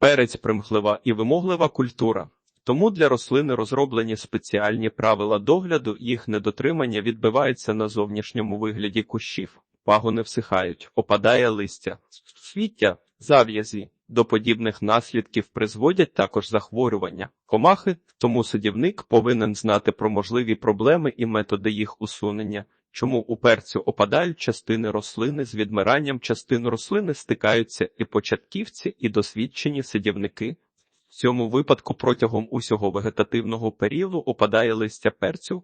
Перець примхлива і вимоглива культура. Тому для рослини розроблені спеціальні правила догляду, їх недотримання відбивається на зовнішньому вигляді кущів. Пагони всихають, опадає листя, свіття, зав'язі. До подібних наслідків призводять також захворювання, комахи, тому садівник повинен знати про можливі проблеми і методи їх усунення. Чому у перцю опадають частини рослини з відмиранням частин рослини стикаються і початківці, і досвідчені садівники. В цьому випадку протягом усього вегетативного періоду опадає листя перцю.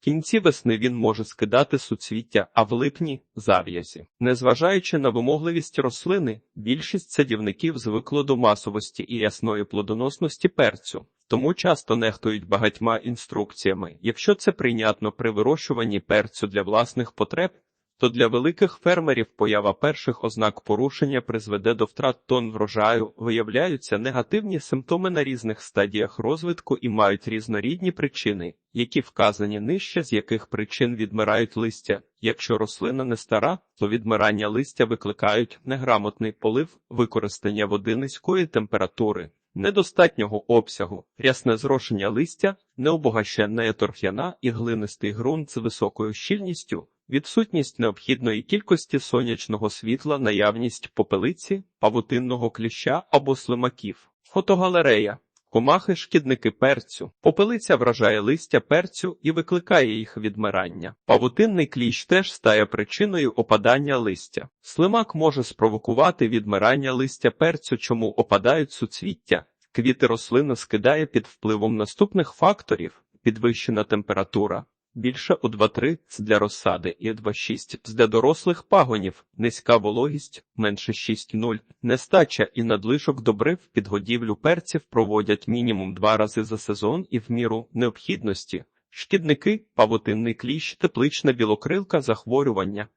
В кінці весни він може скидати суцвіття, а в липні зав'язі. Незважаючи на вимогливість рослини, більшість садівників звикло до масовості і ясної плодоносності перцю, тому часто нехтують багатьма інструкціями. Якщо це прийнятно при вирощуванні перцю для власних потреб, то для великих фермерів поява перших ознак порушення призведе до втрат тонн врожаю, виявляються негативні симптоми на різних стадіях розвитку і мають різнорідні причини, які вказані нижче, з яких причин відмирають листя. Якщо рослина не стара, то відмирання листя викликають неграмотний полив, використання води низької температури. Недостатнього обсягу, рясне зрошення листя, необогащена торф'яна і глинистий ґрунт з високою щільністю, відсутність необхідної кількості сонячного світла, наявність попелиці, павутинного кліща або слимаків. Фотогалерея. Комахи шкідники перцю. Попелиця вражає листя перцю і викликає їх відмирання. Павутинний кліщ теж стає причиною опадання листя. Слимак може спровокувати відмирання листя перцю, чому опадають суцвіття. Квіти рослини скидає під впливом наступних факторів: підвищена температура, більше у 2-3 з для розсади і 2,6 з для дорослих пагонів, низька вологість, менше 6,0, нестача і надлишок добрив під годівлю перців проводять мінімум два рази за сезон і в міру необхідності. Шкідники, павутинний кліщ, теплична білокрилка, захворювання,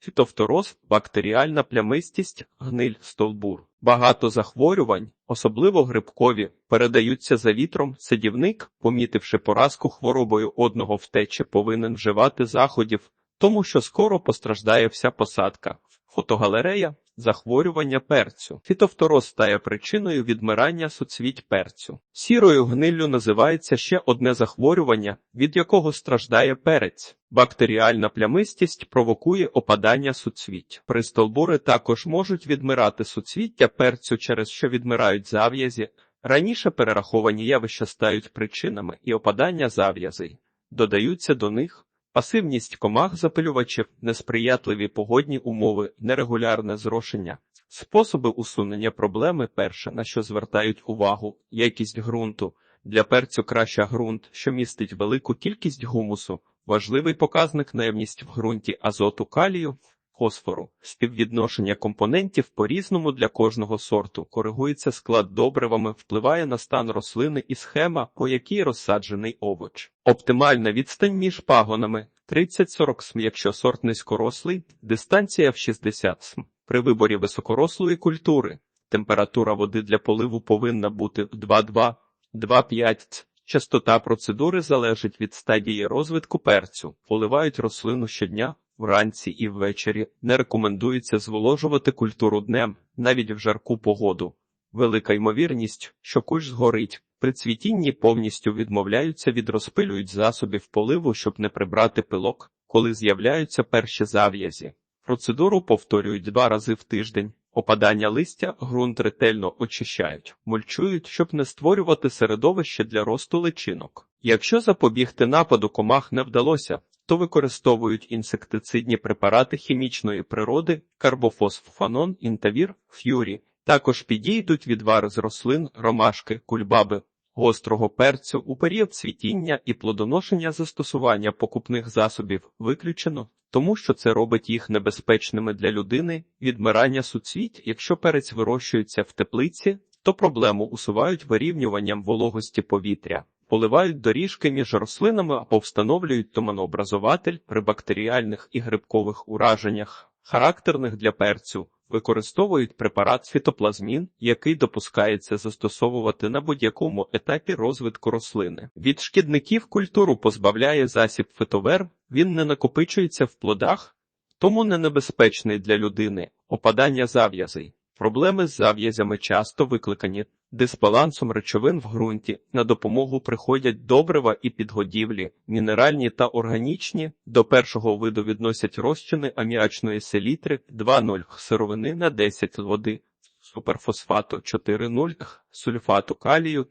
фітофтороз, бактеріальна плямистість, гниль, стовбур. Багато захворювань, особливо грибкові, передаються за вітром. Садівник, помітивши поразку хворобою одного втечі, повинен вживати заходів, тому що скоро постраждає вся посадка. Фотогалерея захворювання перцю. Фітофтороз стає причиною відмирання суцвіть перцю. Сірою гниллю називається ще одне захворювання, від якого страждає перець. Бактеріальна плямистість провокує опадання суцвіть. Пристолбури також можуть відмирати суцвіття перцю, через що відмирають зав'язі. Раніше перераховані явища стають причинами і опадання зав'язей. Додаються до них Пасивність комах запилювачів, несприятливі погодні умови, нерегулярне зрошення. Способи усунення проблеми перше, на що звертають увагу, якість ґрунту. Для перцю краще ґрунт, що містить велику кількість гумусу, важливий показник наявність в ґрунті азоту калію, фосфору, співвідношення компонентів по-різному для кожного сорту, коригується склад добривами, впливає на стан рослини і схема, по якій розсаджений овоч. Оптимальна відстань між пагонами 30-40 см, якщо сорт низькорослий, дистанція в 60 см. При виборі високорослої культури температура води для поливу повинна бути 2,2-2,5 Частота процедури залежить від стадії розвитку перцю. Поливають рослину щодня, вранці і ввечері. Не рекомендується зволожувати культуру днем, навіть в жарку погоду. Велика ймовірність, що кущ згорить. При цвітінні повністю відмовляються від розпилюють засобів поливу, щоб не прибрати пилок, коли з'являються перші зав'язі. Процедуру повторюють два рази в тиждень. Опадання листя ґрунт ретельно очищають, мульчують, щоб не створювати середовище для росту личинок. Якщо запобігти нападу комах не вдалося, то використовують інсектицидні препарати хімічної природи, карбофосфанон, інтавір, ф'юрі. Також підійдуть відвари з рослин, ромашки, кульбаби, гострого перцю у період цвітіння і плодоношення застосування покупних засобів виключено, тому що це робить їх небезпечними для людини. Відмирання суцвіть, якщо перець вирощується в теплиці, то проблему усувають вирівнюванням вологості повітря. Поливають доріжки між рослинами або встановлюють туманообразователь при бактеріальних і грибкових ураженнях, характерних для перцю. Використовують препарат фітоплазмін, який допускається застосовувати на будь-якому етапі розвитку рослини. Від шкідників культуру позбавляє засіб фитовер, він не накопичується в плодах, тому не небезпечний для людини, опадання зав'язей. Проблеми з зав'язями часто викликані дисбалансом речовин в ґрунті. На допомогу приходять добрива і підгодівлі, мінеральні та органічні. До першого виду відносять розчини аміачної селітри 2,0 сировини на 10 води, суперфосфату 4,0 сульфату калію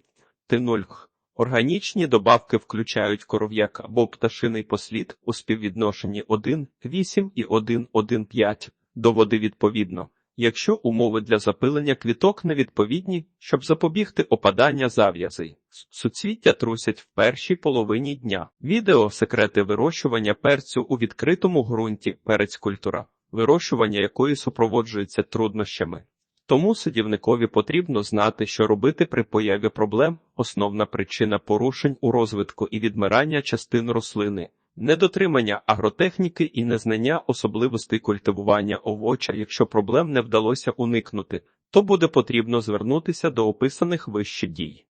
Т0. Органічні добавки включають коров'як або пташиний послід у співвідношенні 1,8 і 1,1,5 до води відповідно. Якщо умови для запилення квіток невідповідні, щоб запобігти опадання зав'язей, суцвіття трусять в першій половині дня. Відео секрети вирощування перцю у відкритому ґрунті перець культура, вирощування якої супроводжується труднощами. Тому садівникові потрібно знати, що робити при появі проблем. Основна причина порушень у розвитку і відмирання частин рослини, недотримання агротехніки і незнання особливостей культивування овоча. Якщо проблем не вдалося уникнути, то буде потрібно звернутися до описаних вище дій.